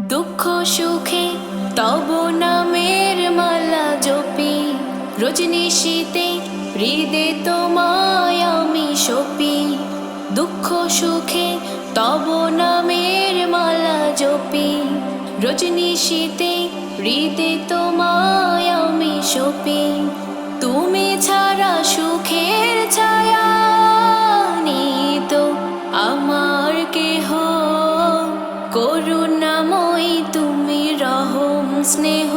দুঃখ সুখে তব নামের মালা জপি। রজনী শীতে হৃদে তোমায় আমি সপি। দুঃখ সুখে তব নামের মালা জপি। রজনী শীতে হৃদে তোমায় আমি সপি। তুমি ছাড়া সুখের ছায়া স্নেহ,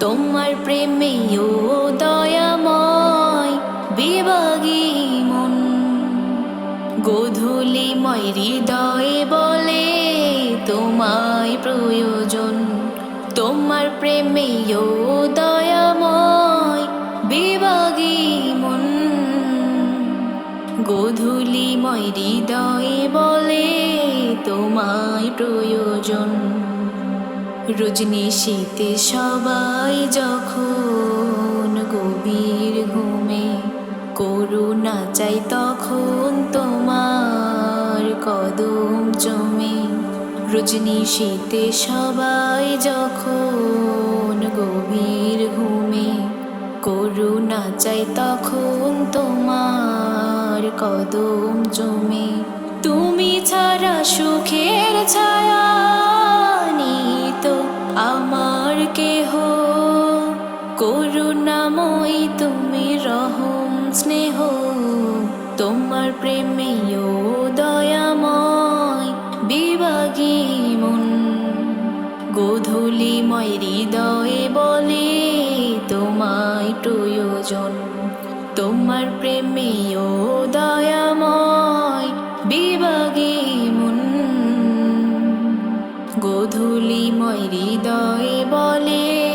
তোমার প্রেমে ও দয়াময় বিভাগী মন। গোধূলিময় হৃদয়ে বলে তোমায় প্রয়োজন, তোমার প্রেমে ও দয়াময় বিভাগী মন। গোধূলিময় হৃদয়ে বলে তোমায় প্রয়োজন। রজনী শীতে সবাই যখন গভীর ঘুমে করুণা চাই তখন তোমার কদম জমে। রজনী শীতে সবাই যখন গভীর ঘুমে করুণা চাই তখন তোমার কদম জমে। তুমি ছাড়া সুখের করুণাময়ী তুমি রহম, স্নেহ, তোমার প্রেমে দয়াময় বিভাগী মন। গোধূলিময় হৃদয়ে বলে তোমায় প্রয়োজন, তোমার প্রেমে দয়াময় বিভাগী মন। গোধূলিময় হৃদয়ে বলে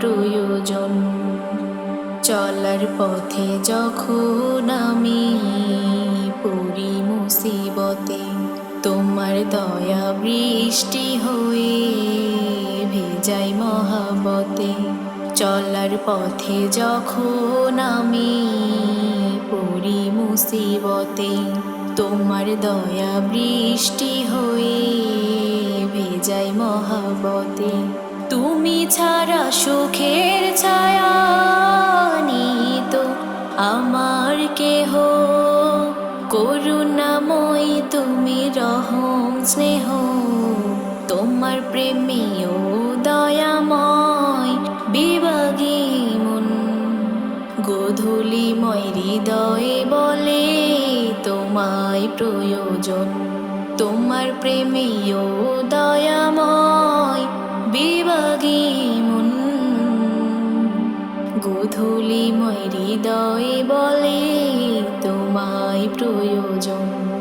প্রয়োজন চলার পথে যখন আমি পড়ি মুসিবতে, তোমার দয়া বৃষ্টি হয়ে ভেজাই মহাবতে চলার পথে যখন আমি পড়ি মুসিবতে, তোমার দয়া বৃষ্টি হয়ে ভেজাই মহাবতে তুমি ছাড়া সুখের ছায়া নিত আমার কেহ। করুণাময়ী তুমি রহম স্নেহ, তোমার প্রেমী ও দয়াময় বিভাগী মন গোধূলিময় হৃদয়ে বলে তোমায় প্রয়োজন, তোমার প্রেমী ও দয়াময় বিভাগী মন। গোধূলিময় দয় বলে তোমায় প্রয়োজন।